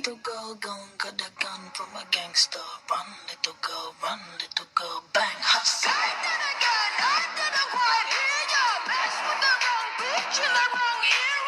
Little girl gone, got a gun from a gangster. Run, little girl, run, little girl, bang. The gun, hot to the quad. Here you mess with the wrong bitch in the wrong ear.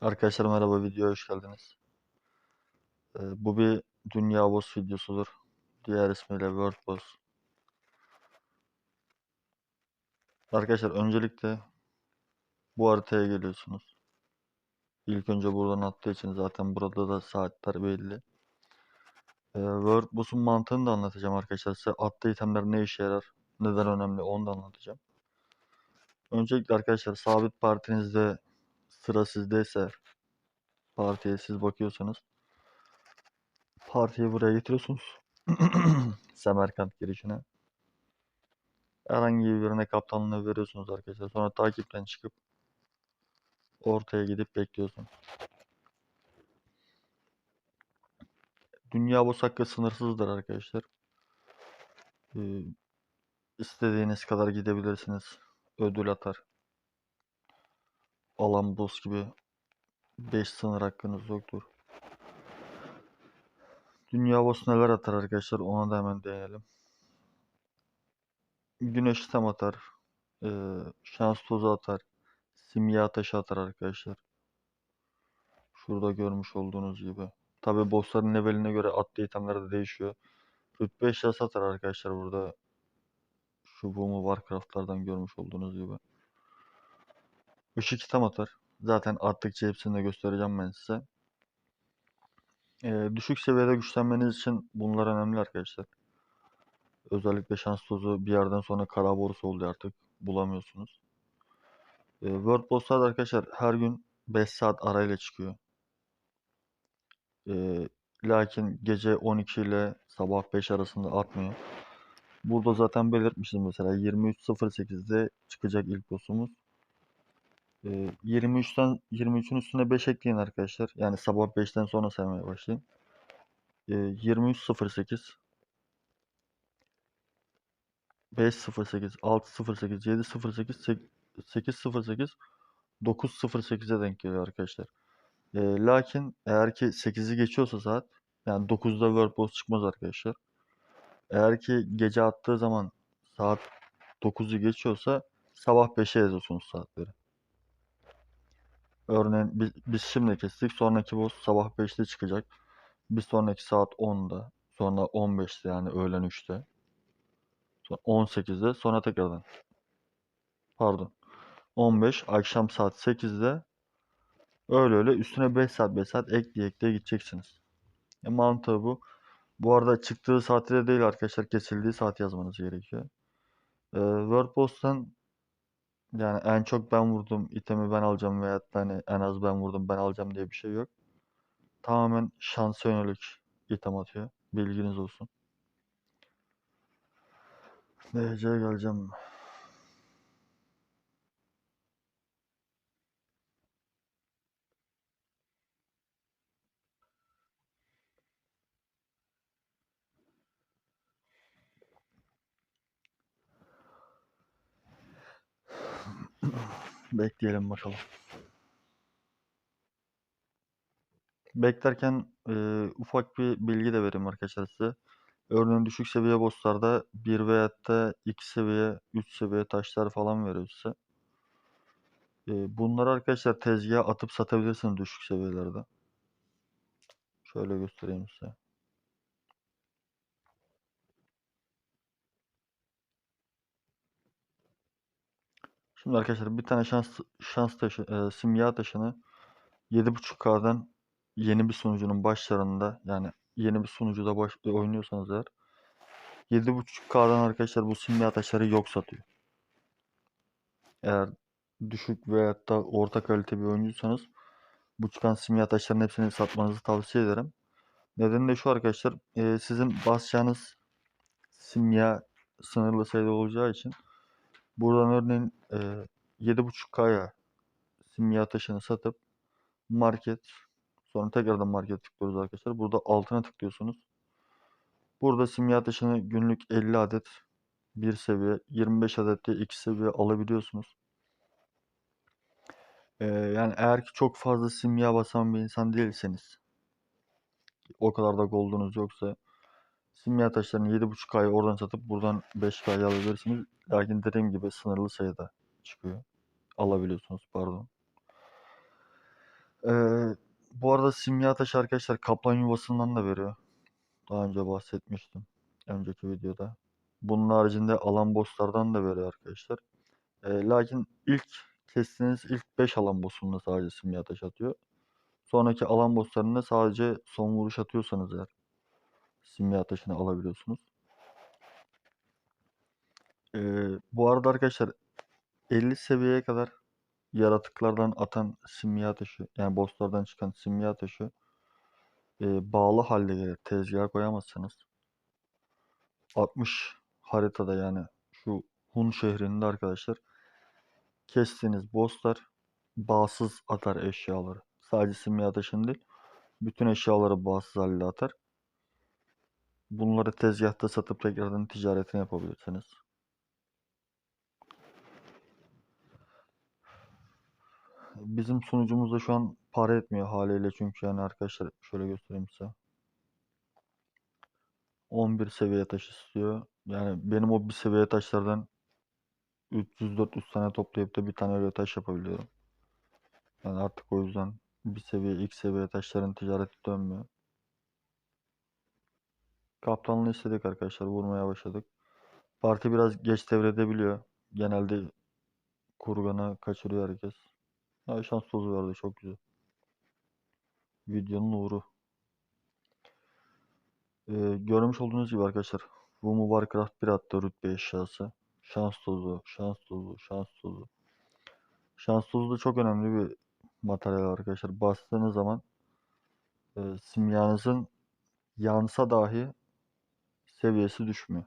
Arkadaşlar merhaba videoya hoş geldiniz. Ee, bu bir Dünya Boss videosudur. Diğer ismiyle World Boss. Arkadaşlar öncelikle bu haritaya geliyorsunuz. İlk önce buradan attığı için zaten burada da saatler belli. Ee, World Boss'un mantığını da anlatacağım arkadaşlar size. Attığı itemler ne işe yarar, neden önemli onu da anlatacağım. Öncelikle arkadaşlar sabit partinizde sıra sizdeyse partiye siz bakıyorsanız partiyi buraya getiriyorsunuz. Semerkant girişine. Herhangi birine kaptanlığı veriyorsunuz arkadaşlar. Sonra takipten çıkıp ortaya gidip bekliyorsunuz. Dünya boss hakkı sınırsızdır arkadaşlar. Ee, istediğiniz kadar gidebilirsiniz. Ödül atar. Alan boss gibi 5 sınır hakkınız yoktur. Dünya boss neler atar arkadaşlar ona da hemen değinelim. Güneş tam atar. Ee, şans tozu atar. Simya taşı atar arkadaşlar. Şurada görmüş olduğunuz gibi. Tabi bossların leveline göre attığı itemler de değişiyor. Rütbe eşyası atar arkadaşlar burada. Şu bu mu Warcraft'lardan görmüş olduğunuz gibi. Işık item atar. Zaten attıkça hepsini de göstereceğim ben size. Ee, düşük seviyede güçlenmeniz için bunlar önemli arkadaşlar. Özellikle şans tozu bir yerden sonra kara borusu oluyor artık. Bulamıyorsunuz. World Boss'lar da arkadaşlar her gün 5 saat arayla çıkıyor. Lakin gece 12 ile sabah 5 arasında atmıyor. Burada zaten belirtmişim mesela 23.08'de çıkacak ilk boss'umuz. Ee, 23'ten 23'ün üstüne 5 ekleyin arkadaşlar. Yani sabah 5'ten sonra saymaya başlayın. Ee, 23.08 5.08 6.08 7.08 8.08 9.08'e denk geliyor arkadaşlar. Ee, lakin eğer ki 8'i geçiyorsa saat yani 9'da World Boss çıkmaz arkadaşlar. Eğer ki gece attığı zaman saat 9'u geçiyorsa sabah 5'e yazıyorsunuz saatleri. Örneğin biz, biz şimdi kestik. Sonraki boss sabah 5'te çıkacak. Bir sonraki saat 10'da. Sonra 15'te yani öğlen 3'te. Sonra 18'de. Sonra tekrardan. Pardon. 15 akşam saat 8'de. Öyle öyle üstüne 5 saat 5 saat ekleye ekleye gideceksiniz. E, mantığı bu. Bu arada çıktığı saati de değil arkadaşlar. Kesildiği saat yazmanız gerekiyor. World Boss'tan yani en çok ben vurdum, itemi ben alacağım veya hani en az ben vurdum ben alacağım diye bir şey yok. Tamamen şansa yönelik item atıyor. Bilginiz olsun. DC'ye geleceğim. Bekleyelim bakalım. Beklerken e, ufak bir bilgi de vereyim arkadaşlar size. Örneğin düşük seviye bosslarda 1 veya da 2 seviye, 3 seviye taşlar falan veriyor size. E, bunları arkadaşlar tezgaha atıp satabilirsiniz düşük seviyelerde. Şöyle göstereyim size. Şimdi arkadaşlar bir tane şans şans taşı, e, simya taşını 7.5K'dan yeni bir sunucunun başlarında yani yeni bir sunucuda baş, e, oynuyorsanız eğer 7.5K'dan arkadaşlar bu simya taşları yok satıyor. Eğer düşük veya da orta kalite bir oyuncuysanız bu çıkan simya taşlarının hepsini satmanızı tavsiye ederim. Nedeni de şu arkadaşlar e, sizin basacağınız simya sınırlı sayıda olacağı için buradan örneğin e, 7.5K'ya simya taşını satıp market sonra tekrardan market tıklıyoruz arkadaşlar. Burada altına tıklıyorsunuz. Burada simya taşını günlük 50 adet bir seviye 25 adet de iki seviye alabiliyorsunuz. Ee, yani eğer ki çok fazla simya basan bir insan değilseniz o kadar da gold'unuz yoksa simya taşlarını 7.5 ay oradan satıp buradan 5 ay alabilirsiniz. Lakin dediğim gibi sınırlı sayıda çıkıyor. Alabiliyorsunuz pardon. Ee, bu arada simya taşı arkadaşlar kaplan yuvasından da veriyor. Daha önce bahsetmiştim. Önceki videoda. Bunun haricinde alan bosslardan da veriyor arkadaşlar. Ee, lakin ilk kestiğiniz ilk 5 alan boss'unda sadece simya taşı atıyor. Sonraki alan bosslarında sadece son vuruş atıyorsanız eğer simya taşını alabiliyorsunuz. Ee, bu arada arkadaşlar 50 seviyeye kadar yaratıklardan atan simya taşı yani bosslardan çıkan simya taşı e, bağlı halde gelir. Tezgaha koyamazsınız. 60 haritada yani şu Hun şehrinde arkadaşlar kestiğiniz bosslar bağsız atar eşyaları. Sadece simya taşını değil bütün eşyaları bağsız halde atar. Bunları tezgahta satıp tekrardan ticaretini yapabilirsiniz. Bizim sunucumuzda şu an para etmiyor haliyle çünkü yani arkadaşlar şöyle göstereyim size. 11 seviye taş istiyor. Yani benim o bir seviye taşlardan 300-400 tane toplayıp da bir tane öyle taş yapabiliyorum. Yani artık o yüzden bir seviye, ilk seviye taşların ticareti dönmüyor. Kaptanlığı istedik arkadaşlar. Vurmaya başladık. Parti biraz geç devredebiliyor. Genelde kurgana kaçırıyor herkes. Ya şans tozu verdi. Çok güzel. Videonun uğru. Ee, görmüş olduğunuz gibi arkadaşlar. Rumu Warcraft 1 attı rütbe eşyası. Şans tozu, şans tozu, şans tozu. Şans tozu da çok önemli bir materyal arkadaşlar. Bastığınız zaman e, simyanızın yansa dahi seviyesi düşmüyor.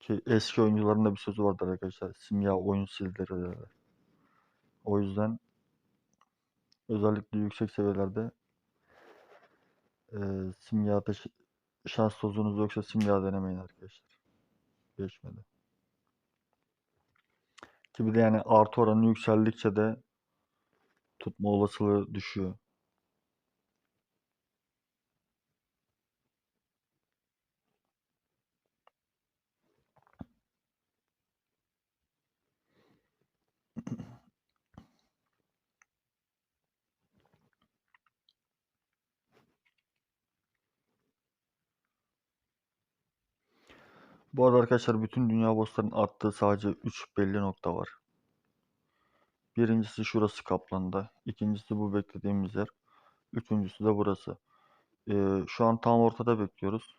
Ki eski oyuncuların da bir sözü vardır arkadaşlar. Simya oyun sildirir derler. O yüzden özellikle yüksek seviyelerde e, simya taşı şans tozunuz yoksa simya denemeyin arkadaşlar. Geçmedi. Ki bir de yani artı oranı yükseldikçe de tutma olasılığı düşüyor. Bu arada arkadaşlar bütün dünya bosslarının arttığı sadece 3 belli nokta var. Birincisi şurası Kaplan'da. ikincisi bu beklediğimiz yer. Üçüncüsü de burası. Ee, şu an tam ortada bekliyoruz.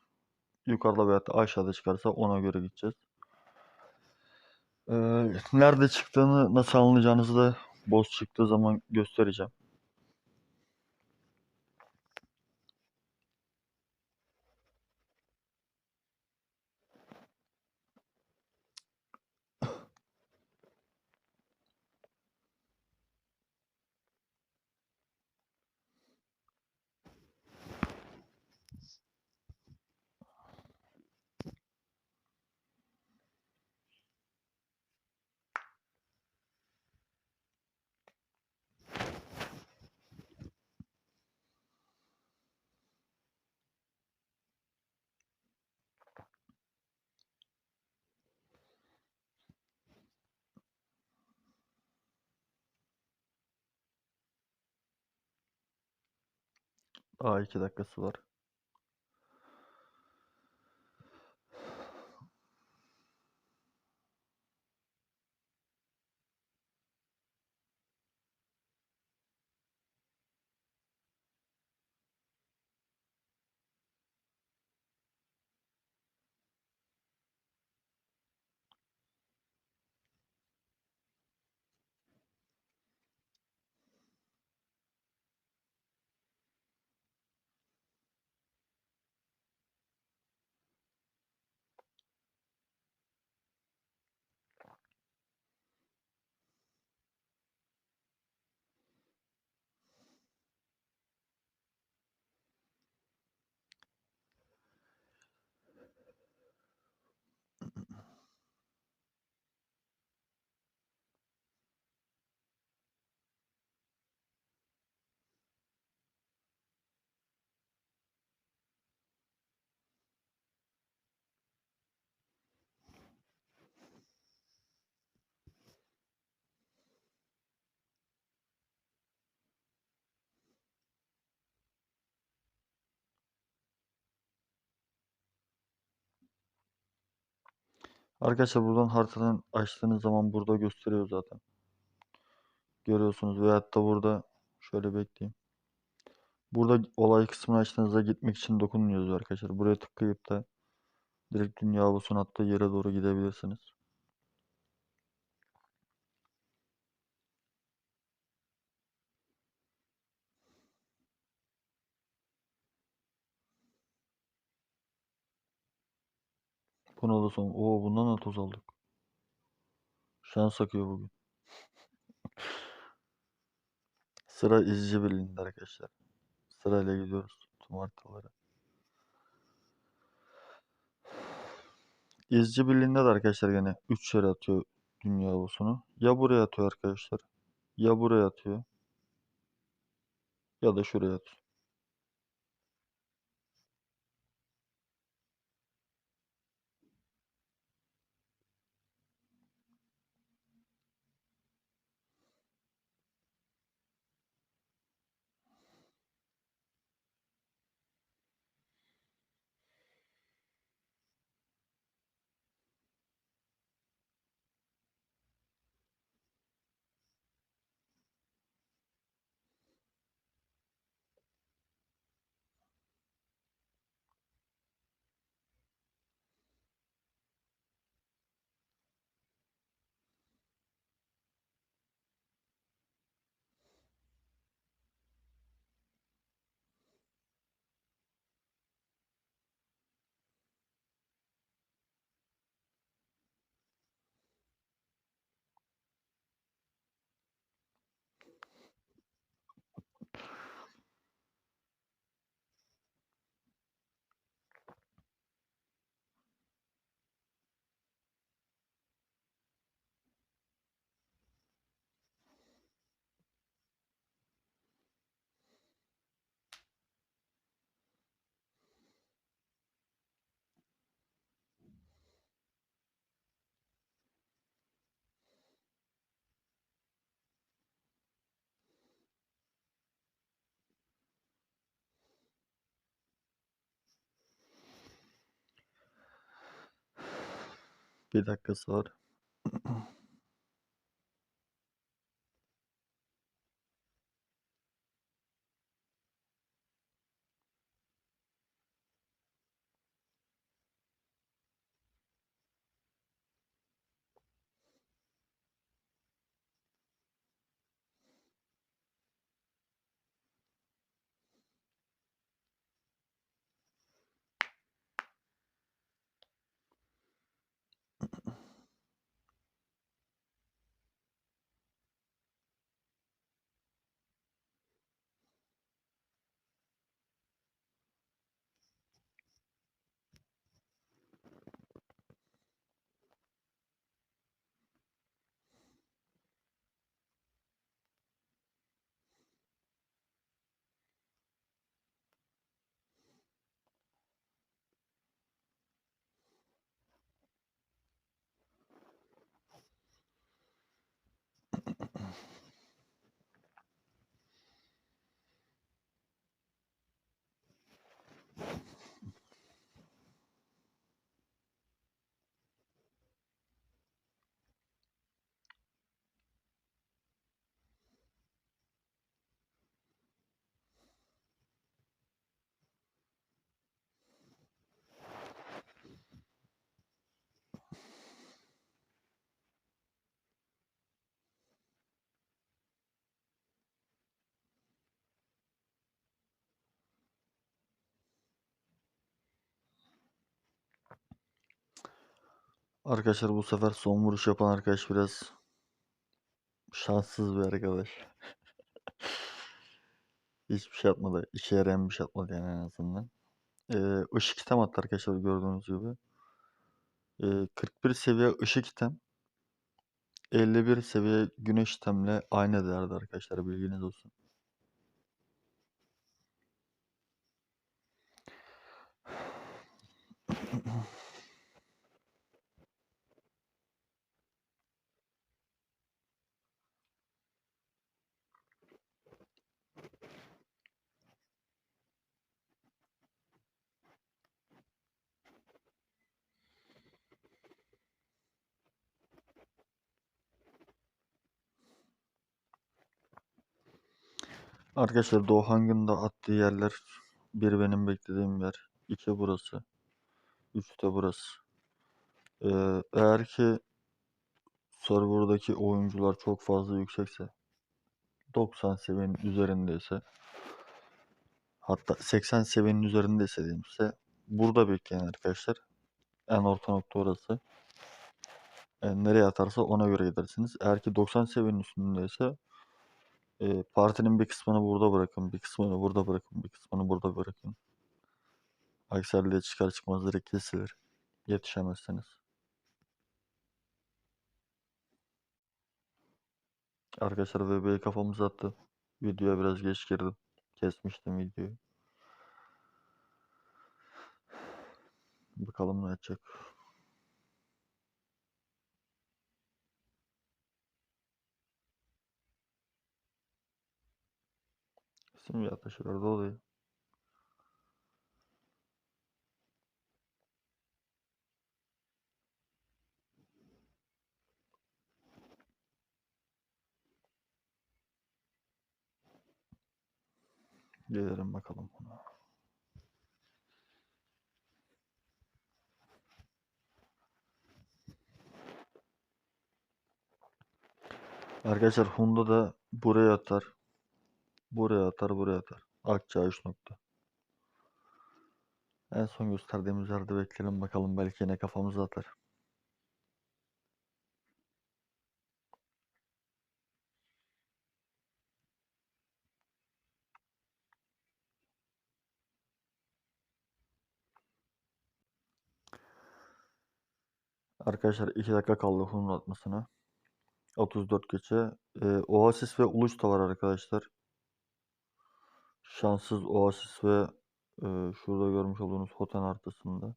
Yukarıda veya aşağıda çıkarsa ona göre gideceğiz. Ee, nerede çıktığını nasıl anlayacağınızı da boss çıktığı zaman göstereceğim. Daha 2 dakikası var. Arkadaşlar buradan haritadan açtığınız zaman burada gösteriyor zaten. Görüyorsunuz veyahut da burada şöyle bekleyeyim. Burada olay kısmını açtığınızda gitmek için yazıyor arkadaşlar. Buraya tıklayıp da direkt dünya busun attığı yere doğru gidebilirsiniz. Buna da son. Oo bundan da toz aldık. Şans akıyor bugün. Sıra izci birliğinde arkadaşlar. Sırayla gidiyoruz tüm haritalara. İzci birliğinde de arkadaşlar gene 3 yere atıyor dünya busunu. Ya buraya atıyor arkadaşlar. Ya buraya atıyor. Ya da şuraya atıyor. Bir dakikası var. Arkadaşlar bu sefer son vuruş yapan arkadaş biraz şanssız bir arkadaş. Hiçbir şey atmadı. İşe yarayan bir şey atmadı yani en azından. Ee, ışık item attı arkadaşlar gördüğünüz gibi. Ee, 41 seviye ışık item. 51 seviye güneş itemle aynı değerde arkadaşlar bilginiz olsun. Arkadaşlar Doğang'ın da attığı yerler bir benim beklediğim yer. iki burası. Üç de burası. Ee, eğer ki serverdaki oyuncular çok fazla yüksekse 90 seviyenin üzerindeyse hatta 80 seviyenin üzerindeyse diyeyim size burada bekleyin arkadaşlar. En orta nokta orası. E, nereye atarsa ona göre gidersiniz. Eğer ki 90 seviyenin üstündeyse e, partinin bir kısmını burada bırakın, bir kısmını burada bırakın, bir kısmını burada bırakın. Halde çıkar çıkmaz direkt kesilir. Yetişemezseniz. Arkadaşlar bebeği kafamız attı. Videoya biraz geç girdim. Kesmiştim videoyu. Bakalım ne yapacak. Simya ateşi orada oluyor. Gelelim bakalım buna. Arkadaşlar Honda da buraya atar. Buraya atar, buraya atar. Akça 3 nokta. En son gösterdiğimiz yerde bekleyelim bakalım belki yine kafamıza atar. Arkadaşlar 2 dakika kaldı Honda atmasına. 34 geçe. Ee, Oasis ve Uluç da var arkadaşlar. Şanssız Oasis ve e, şurada görmüş olduğunuz Hoten haritasında.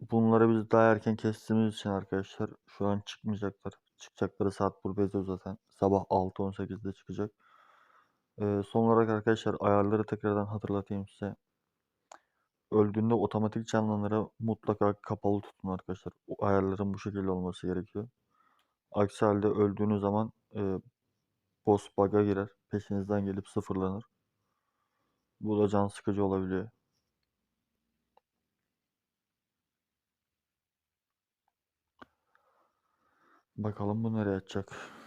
Bunları biz daha erken kestiğimiz için arkadaşlar şu an çıkmayacaklar. Çıkacakları saat burada yazıyor zaten. Sabah 6.18'de çıkacak. Ee, son olarak arkadaşlar ayarları tekrardan hatırlatayım size. Öldüğünde otomatik canlanları mutlaka kapalı tutun arkadaşlar. O ayarların bu şekilde olması gerekiyor. Aksi halde öldüğünüz zaman e, boss bug'a girer. Peşinizden gelip sıfırlanır. Bu da can sıkıcı olabiliyor. Bakalım bu nereye atacak.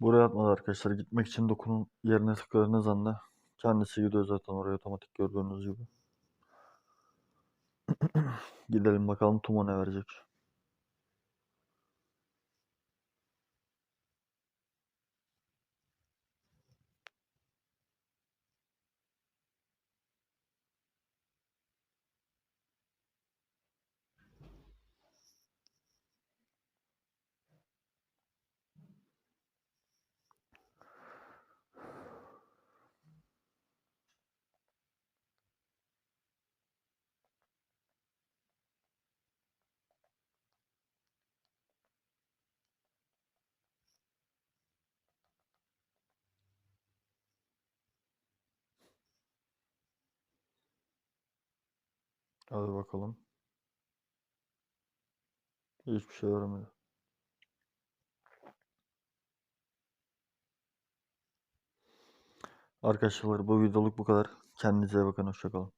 Buraya atmadı arkadaşlar. Gitmek için dokunun yerine tıkladığınız anda kendisi gidiyor zaten oraya otomatik gördüğünüz gibi. Gidelim bakalım Tuma ne verecek. Hadi bakalım. Hiçbir şey vermedi. Arkadaşlar bu videoluk bu kadar. Kendinize bakın. Hoşçakalın.